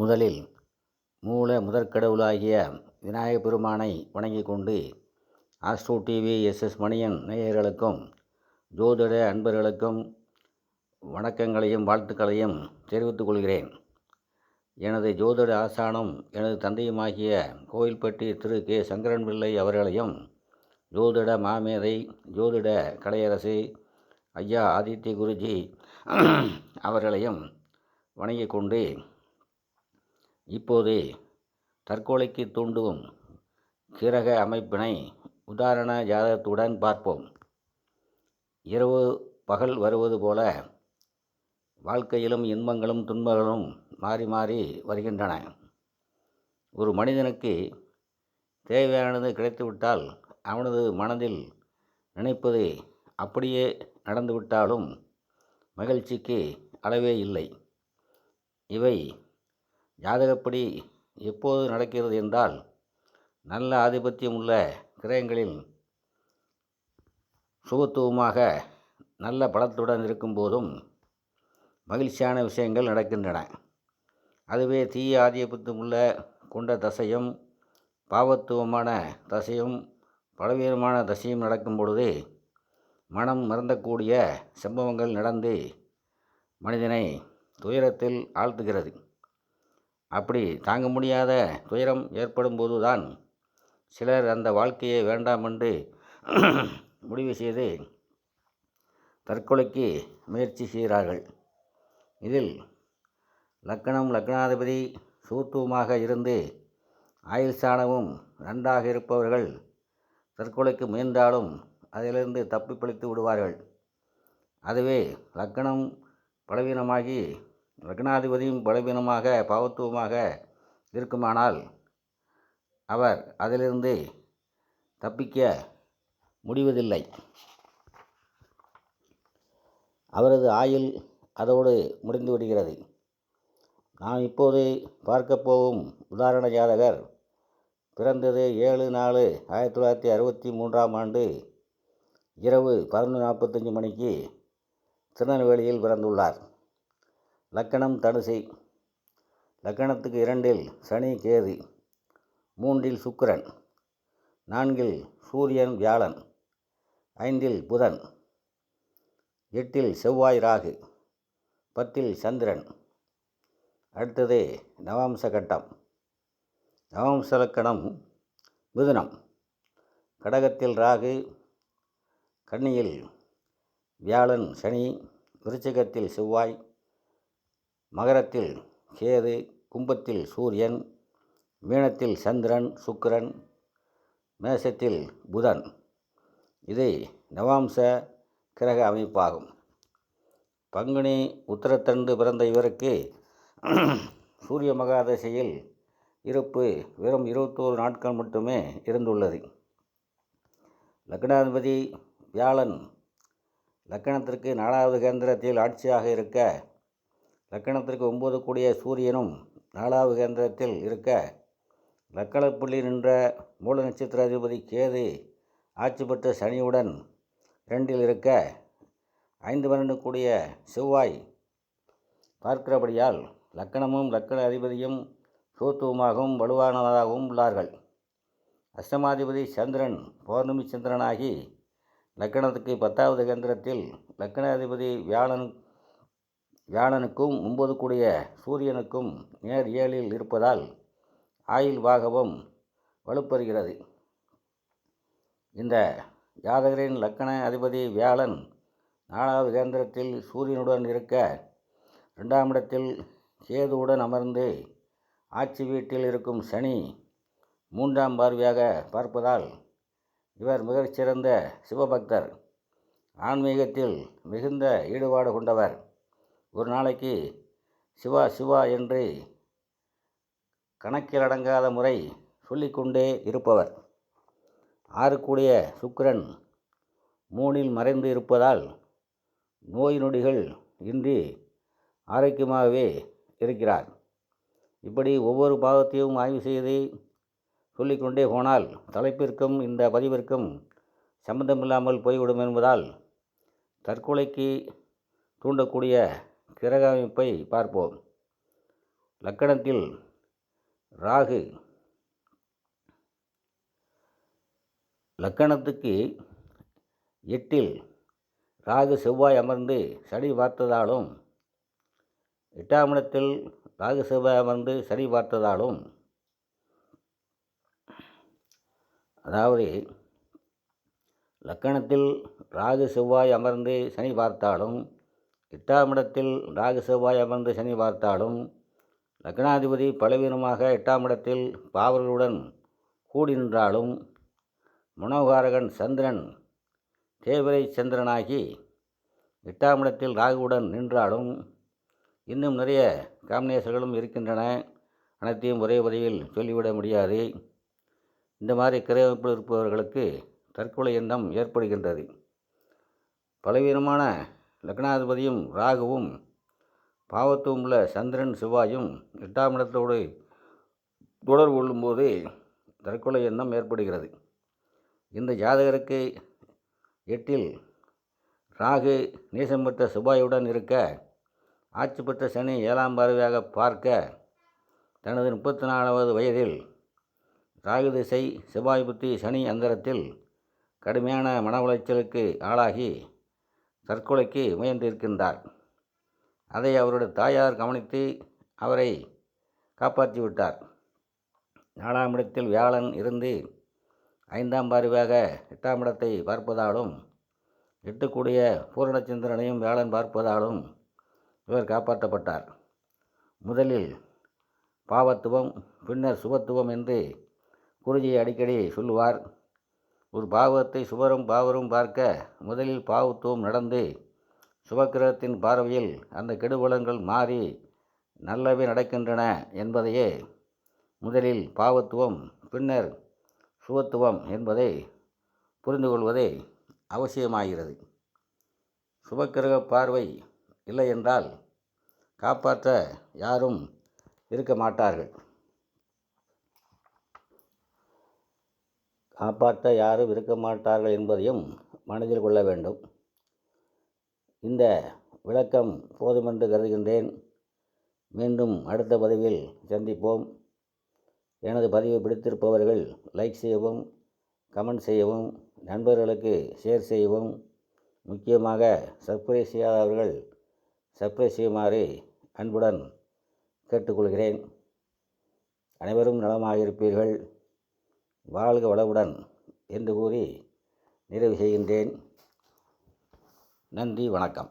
முதலில் மூல முதற்கடவுளாகிய விநாயகப் பெருமானை வணங்கிக் கொண்டு ஆஸ்ட்ரோ டிவி எஸ்எஸ் மணியன் நேயர்களுக்கும் ஜோதிட அன்பர்களுக்கும் வணக்கங்களையும் வாழ்த்துக்களையும் தெரிவித்துக் கொள்கிறேன். எனது ஜோதிட ஆசானும் எனது தந்தையுமாகிய கோயில்பட்டி திரு. கே. சங்கரன் பிள்ளை அவர்களையும் ஜோதிட மாமேதை ஜோதிட கலையரசு ஐயா ஆதித்ய குருஜி அவர்களையும் வணங்கிக் கொண்டு இப்போது தற்கொலைக்கு தூண்டும் கிரக அமைப்பினை உதாரண ஜாதகத்துடன் பார்ப்போம். இரவு பகல் வருவது போல வாழ்க்கையிலும் இன்பங்களும் துன்பங்களும் மாறி மாறி வருகின்றன. ஒரு மனிதனுக்கு தேவையானது கிடைத்துவிட்டால் அவனது மனதில் நினைப்பது அப்படியே நடந்துவிட்டாலும் மகிழ்ச்சிக்கு அளவே இல்லை. இவை ஜாதகப்படி எப்போது நடக்கிறது என்றால் நல்ல ஆதிபத்தியம் உள்ள கிரகங்களில் சுபத்துவமாக நல்ல பலத்துடன் இருக்கும்போதும் மகிழ்ச்சியான விஷயங்கள் நடக்கின்றன. அதுவே தீய ஆதிபத்தியம் உள்ள கொண்ட தசையும் பாவத்துவமான தசையும் பலவீனமான தசையும் நடக்கும் பொழுது மனம் மறந்தக்கூடிய சம்பவங்கள் நடந்து மனிதனை துயரத்தில் ஆழ்த்துகிறது. அப்படி தாங்க முடியாத துயரம் ஏற்படும்போதுதான் சிலர் அந்த வாழ்க்கையை வேண்டாம் என்று முடிவு செய்து தற்கொலைக்கு முயற்சி செய்கிறார்கள். இதில் லக்கணம் லக்னாதிபதி சூத்துவமாக இருந்து ஆயுள் சாணமும் நன்றாக இருப்பவர்கள் தற்கொலைக்கு முயன்றாலும் அதிலிருந்து தப்பி பிழைத்து விடுவார்கள். அதுவே லக்கணம் பலவீனமாகி லக்னாதிபதியும் பலவீனமாக பாவத்துவமாக இருக்குமானால் அவர் அதிலிருந்து தப்பிக்க முடிவதில்லை. அவரது ஆயுள் அதோடு முடிந்து விடுகிறது. நாம் இப்போது பார்க்கப் போகும் உதாரண ஜாதகர் பிறந்தது ஏழு நாலு ஆயிரத்தி தொள்ளாயிரத்தி அறுபத்தி மூன்றாம் ஆண்டு இரவு பதினொன்று நாற்பத்தஞ்சு மணிக்கு திருநெல்வேலியில் பிறந்துள்ளார். லக்கணம் தனுசை. லக்கணத்துக்கு இரண்டில் சனி கேதி. மூன்றில் சுக்கிரன். நான்கில் சூரியன் வியாழன். ஐந்தில் புதன். எட்டில் செவ்வாய் ராகு. பத்தில் சந்திரன். அடுத்தது நவாம்ச கட்டம். நவாம்ச லக்கணம் மிதுனம். கடகத்தில் ராகு. கன்னியில் வியாழன் சனி. விருச்சகத்தில் செவ்வாய். மகரத்தில் கேது கும்பத்தில் சூரியன் மீனத்தில் சந்திரன் சுக்கிரன் மேசத்தில் புதன். இது நவாம்ச கிரக அமைப்பாகும். பங்குனி உத்தரத்தண்டு பிறந்த இவருக்கு சூரிய மகாதசையில் இருப்பு வெறும் இருபத்தோரு நாட்கள் மட்டுமே இருந்துள்ளது. லக்னாதிபதி வியாழன் லக்கணத்திற்கு நாலாவது கேந்திரத்தில் ஆட்சியாக இருக்க லக்கணத்திற்கு ஒம்பது கூடிய சூரியனும் நாலாவது கேந்திரத்தில் இருக்க லக்கணப்புள்ளி நின்ற மூல நட்சத்திர அதிபதி கேது ஆட்சி பெற்ற சனியுடன் ரெண்டில் இருக்க ஐந்து பன்னெண்டு கூடிய செவ்வாய் பார்க்கிறபடியால் லக்கணமும் லக்கண அதிபதியும் சூத்துவமாகவும் வலுவானதாகவும் உள்ளார்கள். அஷ்டமாதிபதி சந்திரன் பௌர்ணமி சந்திரனாகி லக்கணத்துக்கு பத்தாவது கேந்திரத்தில் லக்கணாதிபதி வியாழன் வியாழனுக்கும் ஒன்பது கூடிய சூரியனுக்கும் நேர் ஏழில் இருப்பதால் ஆயுள் பாகவம் வலுப்பெறுகிறது. இந்த ஜாதகரின் லக்கண அதிபதி வியாழன் நாலாவது கேந்திரத்தில் சூரியனுடன் இருக்க ரெண்டாம் இடத்தில் சேதுவுடன் அமர்ந்து ஆட்சி வீட்டில் இருக்கும் சனி மூன்றாம் பார்வையாக பார்ப்பதால் இவர் மிகச்சிறந்த சிவபக்தர். ஆன்மீகத்தில் மிகுந்த ஈடுபாடு கொண்டவர். ஒரு நாளைக்கு சிவா சிவா என்று கணக்கிலடங்காத முறை சொல்லிக்கொண்டே இருப்பவர். ஆறு சுக்கிரன் மூணில் மறைந்து இருப்பதால் நோய் நொடிகள் இன்றி ஆரோக்கியமாகவே இருக்கிறார். இப்படி ஒவ்வொரு பாகத்தையும் ஆய்வு செய்து சொல்லிக்கொண்டே போனால் தலைப்பிற்கும் இந்த பதிவிற்கும் சம்பந்தமில்லாமல் போய்விடும் என்பதால் தற்கொலைக்கு தூண்டக்கூடிய கிரக அமைப்பை பார்ப்போம். லக்கணத்தில் ராகு லக்கணத்துக்கு எட்டில் ராகு செவ்வாய் அமர்ந்து சனி பார்த்ததாலும் எட்டாம் இடத்தில் ராகு செவ்வாய் அமர்ந்து சனி பார்த்ததாலும் அதாவது லக்கணத்தில் ராகு செவ்வாய் அமர்ந்து சனி பார்த்தாலும் எட்டாம் இடத்தில் ராகு செவ்வாய் அமர்ந்து சனி பார்த்தாலும் லக்னாதிபதி பலவீனமாக எட்டாம் இடத்தில் பாவர்களுடன் கூடி நின்றாலும் மனோகாரகன் சந்திரன் தேவரை சந்திரனாகி எட்டாம் இடத்தில் ராகுவுடன் நின்றாலும் இன்னும் நிறைய காம்பினேஷன்களும் இருக்கின்றன. அனைத்தையும் ஒரே பதிவில் சொல்லிவிட முடியாது. இந்த மாதிரி கிரகமைப்பில் இருப்பவர்களுக்கு தற்கொலை எண்ணம் ஏற்படுகின்றது. பலவீனமான லக்னாதிபதியும் ராகுவும் பாவத்துவம் உள்ள சந்திரன் செவ்வாயும் எட்டாம் இடத்தோடு தொடர்பு கொள்ளும்போது தற்கொலை எண்ணம் ஏற்படுகிறது. இந்த ஜாதகருக்கு எட்டில் ராகு நேசம் பெற்ற செவ்வாயுடன் இருக்க ஆட்சி பெற்ற சனி ஏழாம் பார்வையாக பார்க்க தனது முப்பத்தி நாலாவது வயதில் ராகு திசை செவ்வாய் புத்தி சனி அந்தரத்தில் கடுமையான மன உளைச்சலுக்கு ஆளாகி தற்கொலைக்கு முயன்றிருக்கின்றார். அதை அவருடைய தாயார் கவனித்து அவரை காப்பாற்றி விட்டார் நாலாம் இடத்தில் வியாழன் இருந்து ஐந்தாம் பார்வையாக எட்டாம் இடத்தை பார்ப்பதாலும் எட்டுக்கூடிய பூரணச்சந்திரனையும் வியாழன் பார்ப்பதாலும் இவர் காப்பாற்றப்பட்டார். முதலில் பாவத்துவம் பின்னர் சுபத்துவம் என்று குருஜி அடிக்கடி சொல்லுவார். ஒரு பாவத்தை சுவரும் பாவரும் பார்க்க முதலில் பாவத்துவம் நடந்து சுபக்கிரகத்தின் பார்வையில் அந்த கெடுபலன்கள் மாறி நல்லவே நடக்கின்றன என்பதையே முதலில் பாவத்துவம் பின்னர் சுபத்துவம் என்பதை புரிந்து கொள்வதே அவசியமாகிறது. சுபக்கிரக பார்வை இல்லை என்றால் காப்பாற்ற யாரும் இருக்க மாட்டார்கள். காப்பாற்ற யாரும் இருக்க மாட்டார்கள் என்பதையும் மனதில் கொள்ள வேண்டும். இந்த விளக்கம் போதுமென்று கருதுகின்றேன். மீண்டும் அடுத்த பதிவில் சந்திப்போம். எனது பதிவை பிடித்திருப்பவர்கள் லைக் செய்யவும் கமெண்ட் செய்யவும் நண்பர்களுக்கு ஷேர் செய்யவும் முக்கியமாக சர்ப்ரைஸ் செய்யாதவர்கள் சர்ப்ரைஸ் செய்யுமாறு அன்புடன் கேட்டுக்கொள்கிறேன். அனைவரும் நலமாக இருப்பீர்கள் வாழ்க வளமுடன் என்று கூறி நிறைவு செய்கின்றேன். நன்றி வணக்கம்.